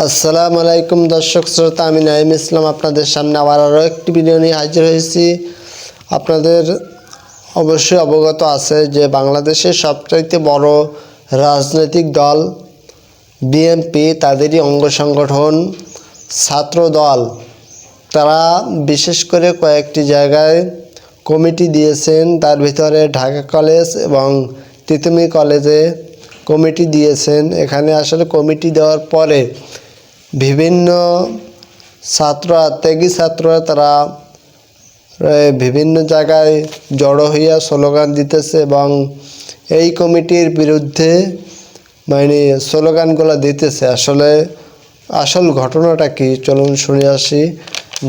আসসালামু আলাইকুম দর্শক শ্রোতা, আমি নাইম ইসলাম আপনাদের সামনে আবার আরও একটি ভিডিও নিয়ে হাজির হয়েছি। আপনাদের অবশ্যই অবগত আছে যে বাংলাদেশের সবচাইতে বড় রাজনৈতিক দল বিএনপি, তাদেরই অঙ্গ সংগঠন, ছাত্র দল। তারা বিশেষ করে কয়েকটি জায়গায় কমিটি দিয়েছেন। তার ভিতরে ঢাকা কলেজ এবং তিতুমি কলেজে কমিটি দিয়েছেন। এখানে আসলে কমিটি দেওয়ার পরে বিভিন্ন ছাত্র ত্যাগী ছাত্ররা তারা বিভিন্ন জায়গায় জড়ো হইয়া স্লোগান দিতেছে এবং এই কমিটির বিরুদ্ধে মানে স্লোগানগুলো দিতেছে। আসলে আসল ঘটনাটা কি? চলুন শুনে আসি।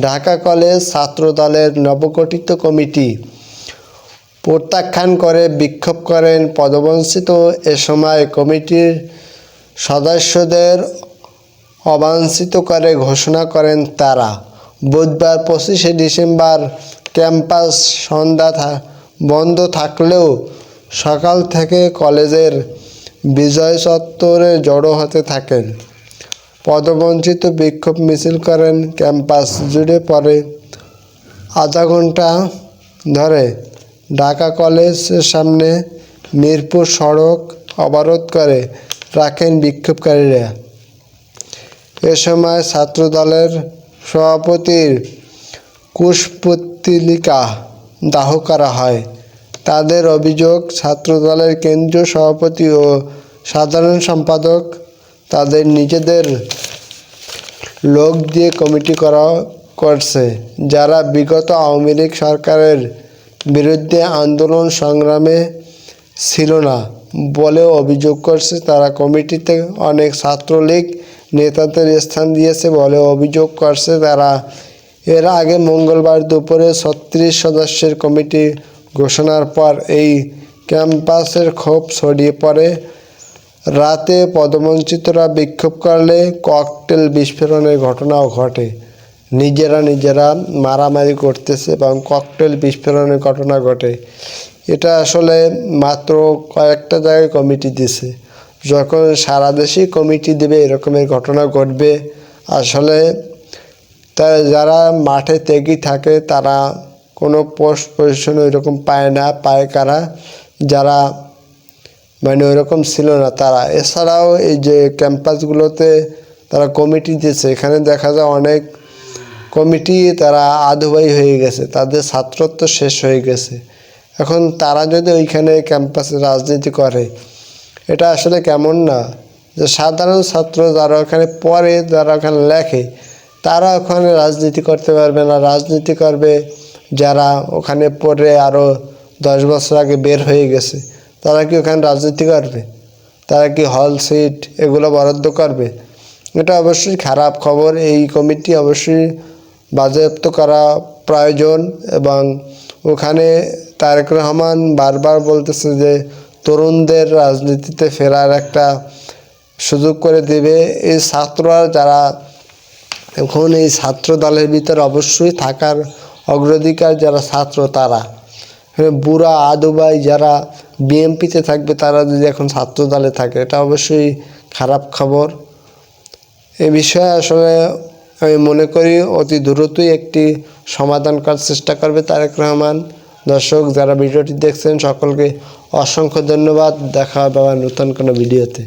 ঢাকা কলেজ ছাত্র দলের নবগঠিত কমিটি প্রত্যাখ্যান করে, বিক্ষোভ করেন পদবঞ্চিত। এ সময় কমিটির সদস্যদের অবাঞ্ছিত করে ঘোষণা করেন তারা। বুধবার পঁচিশে ডিসেম্বর ক্যাম্পাস সন্ধ্যা বন্ধ থাকলেও সকাল থেকে কলেজের বিজয় চত্বরে জড়ো হতে থাকেন। পদবঞ্চিত বিক্ষোভ মিছিল করেন ক্যাম্পাস জুড়ে পরে আধা ঘণ্টা ধরে। ঢাকা কলেজের সামনে মিরপুর সড়ক অবরোধ করে রাখেন বিক্ষোভকারীরা। সময় ছাত্রদলের সভাপতির কুশপুত্তিলিকা দাহ করা হয়। তাদের অভিযোগ, ছাত্রদলের কেন্দ্রীয় সভাপতি ও সাধারণ সম্পাদক তাদের নিজেদের লোক দিয়ে কমিটি করা করছে, যারা বিগত আওয়ামী লীগ সরকারের বিরুদ্ধে আন্দোলন সংগ্রামে ছিল না বলেও অভিযোগ করছে। তারা কমিটিতে অনেক ছাত্রলীগ নেতাদের স্থান দিয়েছে বলে অভিযোগ করছে তারা। এর আগে মঙ্গলবার দুপুরে ছত্রিশ সদস্যের কমিটি ঘোষণার পর এই ক্যাম্পাসের ক্ষোভ ছড়িয়ে পড়ে। রাতে পদবঞ্চিতরা বিক্ষোভ করলে ককটেল বিস্ফোরণের ঘটনাও ঘটে। নিজেরা নিজেরা মারামারি করতেছে এবং ককটেল বিস্ফোরণের ঘটনা ঘটে। এটা আসলে মাত্র কয়েকটা জায়গায় কমিটি দিছে যখন সারা দেশেই কমিটি দেবে এরকমের ঘটনা ঘটবে, আসলে তা যারা মাঠে ত্যাগী থাকে, তারা কোনো পোস্ট পজিশন ওইরকম পায় না, পায় কারা? যারা মানে ওইরকম ছিল না তারা। এছাড়াও এই যে ক্যাম্পাসগুলোতে তারা কমিটি দিয়েছে, এখানে দেখা যায় অনেক কমিটি তারা আধুবাই হয়ে গেছে, তাদের ছাত্রত্ব শেষ হয়ে গেছে। এখন তারা যদি ওইখানে ক্যাম্পাসে রাজনীতি করে এটা আসলে কেমন না? যে সাধারণ ছাত্র যারা ওখানে পড়ে, যারা ওখানে লেখে, তারা ওখানে রাজনীতি করতে পারবে না। রাজনীতি করবে যারা ওখানে পড়ে আরও দশ বছর আগে বের হয়ে গেছে, তারা কি ওখানে রাজনীতি করবে? তারা কি হল সিট এগুলো বরাদ্দ করবে? এটা অবশ্যই খারাপ খবর। এই কমিটি অবশ্যই বাজেয়াপ্ত করা প্রয়োজন এবং ওখানে তারেক রহমান বারবার বলতেছে যে তরুণদের রাজনীতিতে ফেরার একটা সুযোগ করে দেবে। এই ছাত্ররা যারা এখন এই ছাত্র দলের ভিতরে অবশ্যই থাকার অগ্রাধিকার যারা ছাত্র তারা। বুড়া আদুবাই যারা বিএমপিতে থাকবে, তারা যদি এখন ছাত্র দলে থাকে, এটা অবশ্যই খারাপ খবর। এ বিষয়ে আসলে আমি মনে করি অতি দ্রুতই একটি সমাধান করার চেষ্টা করবে তারেক রহমান। দর্শক, যারা ভিডিওটি দেখছেন, সকলকে অসংখ্য ধন্যবাদ। দেখা হবে আবার নতুন কোনো ভিডিওতে।